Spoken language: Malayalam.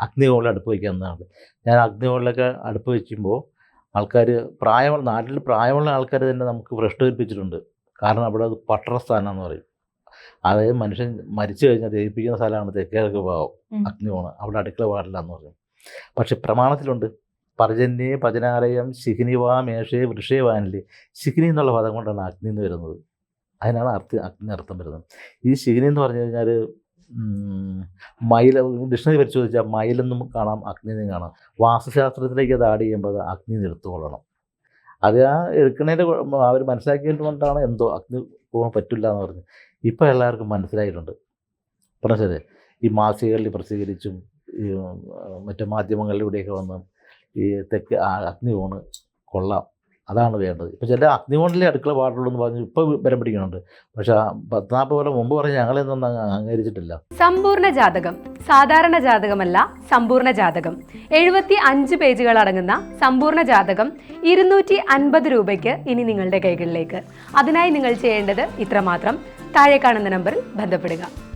അഗ്നികോളിൽ അടുപ്പ് വയ്ക്കാവുന്നതാണ് ഞാൻ അഗ്നികോളിലൊക്കെ അടുപ്പ് വയ്ക്കുമ്പോൾ ആൾക്കാർ പ്രായമുള്ള നാട്ടിൽ പ്രായമുള്ള ആൾക്കാർ തന്നെ നമുക്ക് ഭ്രഷ്ട് കൽപ്പിച്ചിട്ടുണ്ട് കാരണം അവിടെ അത് പട്ടണ സ്ഥാനമെന്ന് പറയും. അതായത് മനുഷ്യൻ മരിച്ചു കഴിഞ്ഞാൽ ദഹിപ്പിക്കുന്ന സ്ഥലമാണ് തെക്കേക്ക് ഉം. അഗ്നികോണ് അവിടെ അടുക്കള പാടില്ല എന്ന് പറയും. പക്ഷെ പ്രമാണത്തിലുണ്ട്. പർജന്യെ പചനാലയം ശിഖിനിവാ മേഷേ വൃഷേ വാനിലെ. ശിഖിനി എന്നുള്ള പദം കൊണ്ടാണ് അഗ്നി എന്ന് വരുന്നത്. അതിനാണ് അർത്ഥ അഗ്നി അർത്ഥം വരുന്നത്. ഈ ശിഖിനി എന്ന് പറഞ്ഞു കഴിഞ്ഞാൽ മയിൽ ഡിക്ഷണറി പരിശോധിച്ചാൽ മയിലെന്നും കാണാം അഗ്നി എന്നും കാണാം. വാസ്തുശാസ്ത്രത്തിലേക്ക് അത് ആഡ് ചെയ്യുമ്പോൾ അത് അഗ്നി നിർത്തുകൊള്ളണം അത് ആ എടുക്കുന്നതിന്റെ അവർ മനസ്സിലാക്കിയിട്ട് കൊണ്ടാണ് എന്തോ അഗ്നി പോകാൻ പറ്റില്ല എന്ന് പറഞ്ഞ്. ഇപ്പോൾ എല്ലാവർക്കും മനസ്സിലായിട്ടുണ്ട്. പറഞ്ഞത് ഈ മാസികകളിൽ പ്രസിദ്ധീകരിച്ചും ഈ മറ്റു മാധ്യമങ്ങളിലൂടെയൊക്കെ വന്ന് ഈ തെക്ക് അഗ്നി പോണ് കൊള്ളാം. അതാണ് വേണ്ടത്. ഇപ്പോൾ ചില അഗ്നിമോണ്ടിലെ അടുക്കള പാടുള്ളൂ എന്ന് പറഞ്ഞ് ഇപ്പോൾ വരം പിടിക്കുന്നുണ്ട് പക്ഷേ ആ പത്ത് പോലെ മുമ്പ് പറഞ്ഞ് ഞങ്ങളെന്നൊന്നും അംഗീകരിച്ചിട്ടില്ല. സമ്പൂർണ ജാതകം സാധാരണ ജാതകമല്ല സമ്പൂർണ ജാതകം. എഴുപത്തി അഞ്ച് പേജുകൾ അടങ്ങുന്ന സമ്പൂർണ ജാതകം ഇരുന്നൂറ്റി അൻപത് രൂപയ്ക്ക് ഇനി നിങ്ങളുടെ കൈകളിലേക്ക്. അതിനായി നിങ്ങൾ ചെയ്യേണ്ടത് ഇത്രമാത്രം. താഴെ കാണുന്ന നമ്പറിൽ ബന്ധപ്പെടുക.